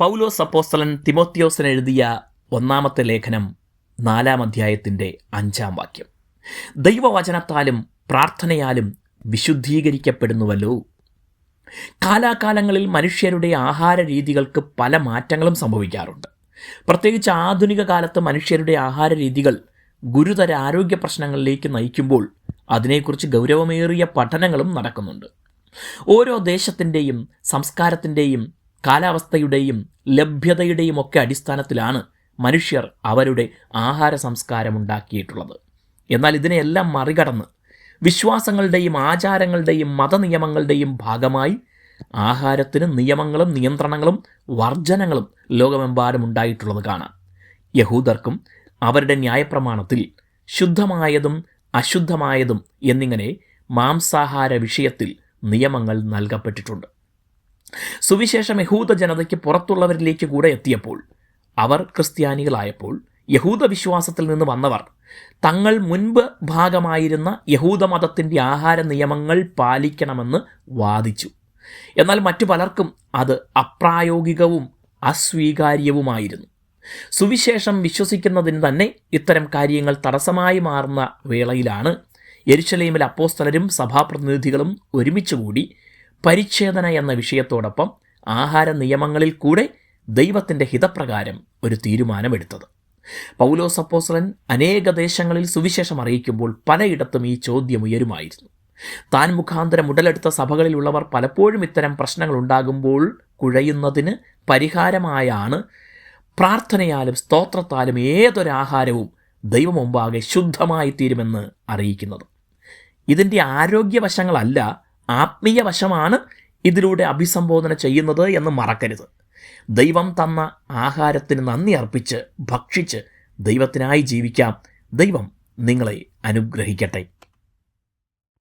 പൗലോസ് അപ്പോസ്തലൻ തിമോത്യോസിന് എഴുതിയ ഒന്നാമത്തെ ലേഖനം നാലാം അധ്യായത്തിന്റെ അഞ്ചാം വാക്യം. ദൈവവചനത്താലും പ്രാർത്ഥനയാലും വിശുദ്ധീകരിക്കപ്പെടുന്നുവല്ലോ. കാലാകാലങ്ങളിൽ മനുഷ്യരുടെ ആഹാര രീതികൾക്ക് പല മാറ്റങ്ങളും സംഭവിക്കാറുണ്ട്. പ്രത്യേകിച്ച് ആധുനിക കാലത്ത് മനുഷ്യരുടെ ആഹാര രീതികൾ ഗുരുതര ആരോഗ്യ പ്രശ്നങ്ങളിലേക്ക് നയിക്കുമ്പോൾ അതിനെക്കുറിച്ച് ഗൗരവമേറിയ പഠനങ്ങളും നടക്കുന്നുണ്ട്. ഓരോ ദേശത്തിന്റെയും സംസ്കാരത്തിന്റെയും കാലാവസ്ഥയുടെയും ലഭ്യതയുടെയും ഒക്കെ അടിസ്ഥാനത്തിലാണ് മനുഷ്യർ അവരുടെ ആഹാര സംസ്കാരം ഉണ്ടാക്കിയിട്ടുള്ളത് എന്നാൽ ഇതിനെയെല്ലാം മറികടന്ന് വിശ്വാസങ്ങളുടെയും ആചാരങ്ങളുടെയും മതനിയമങ്ങളുടെയും ഭാഗമായി ആഹാരത്തിന് നിയമങ്ങളും നിയന്ത്രണങ്ങളും വർജനങ്ങളും ലോകമെമ്പാടും ഉണ്ടായിട്ടുള്ളത് കാണാം. യഹൂദർക്കും അവരുടെ ന്യായപ്രമാണത്തിൽ ശുദ്ധമായതും അശുദ്ധമായതും എന്നിങ്ങനെ മാംസാഹാര വിഷയത്തിൽ നിയമങ്ങൾ നൽകപ്പെട്ടിട്ടുണ്ട്. സുവിശേഷം യഹൂദ ജനതയ്ക്ക് പുറത്തുള്ളവരിലേക്ക് കൂടെ എത്തിയപ്പോൾ അവർ ക്രിസ്ത്യാനികളായപ്പോൾ യഹൂദ വിശ്വാസത്തിൽ നിന്ന് വന്നവർ തങ്ങൾ മുൻപ് ഭാഗമായിരുന്ന യഹൂദ യഹൂദമതത്തിന്റെ ആഹാര നിയമങ്ങൾ പാലിക്കണമെന്ന് വാദിച്ചു. എന്നാൽ മറ്റു പലർക്കും അത് അപ്രായോഗികവും അസ്വീകാര്യവുമായിരുന്നു. സുവിശേഷം വിശ്വസിക്കുന്നതിന് തന്നെ ഇത്തരം കാര്യങ്ങൾ തടസ്സമായി മാറുന്ന വേളയിലാണ് എരുശലേമിൽ അപ്പോസ്തലരും സഭാപ്രതിനിധികളും ഒരുമിച്ചുകൂടി പരിച്ഛേദന എന്ന വിഷയത്തോടൊപ്പം ആഹാര നിയമങ്ങളിൽ കൂടെ ദൈവത്തിന്റെ ഹിതപ്രകാരം ഒരു തീരുമാനമെടുത്തത്. പൗലോസ് അപ്പോസ്ലൻ അനേക ദേശങ്ങളിൽ സുവിശേഷം അറിയിക്കുമ്പോൾ പലയിടത്തും ഈ ചോദ്യം ഉയരുമായിരുന്നു. താൻ മുഖാന്തരം ഉടലെടുത്ത സഭകളിലുള്ളവർ പലപ്പോഴും ഇത്തരം പ്രശ്നങ്ങൾ ഉണ്ടാകുമ്പോൾ കുഴയുന്നതിന് പരിഹാരമായാണ് പ്രാർത്ഥനയാലും സ്തോത്രത്താലും ഏതൊരാഹാരവും ദൈവം മുമ്പാകെ ശുദ്ധമായി തീരുമെന്ന് അറിയിക്കുന്നത്. ഇതിന്റെ ആരോഗ്യവശങ്ങളല്ല ആത്മീയ വശമാണ് ഇതിലൂടെ അഭിസംബോധന ചെയ്യുന്നത് എന്ന് മറക്കരുത്. ദൈവം തന്ന ആഹാരത്തിന് നന്ദി അർപ്പിച്ച് ഭക്ഷിച്ച് ദൈവത്തിനായി ജീവിക്കാം. ദൈവം നിങ്ങളെ അനുഗ്രഹിക്കട്ടെ.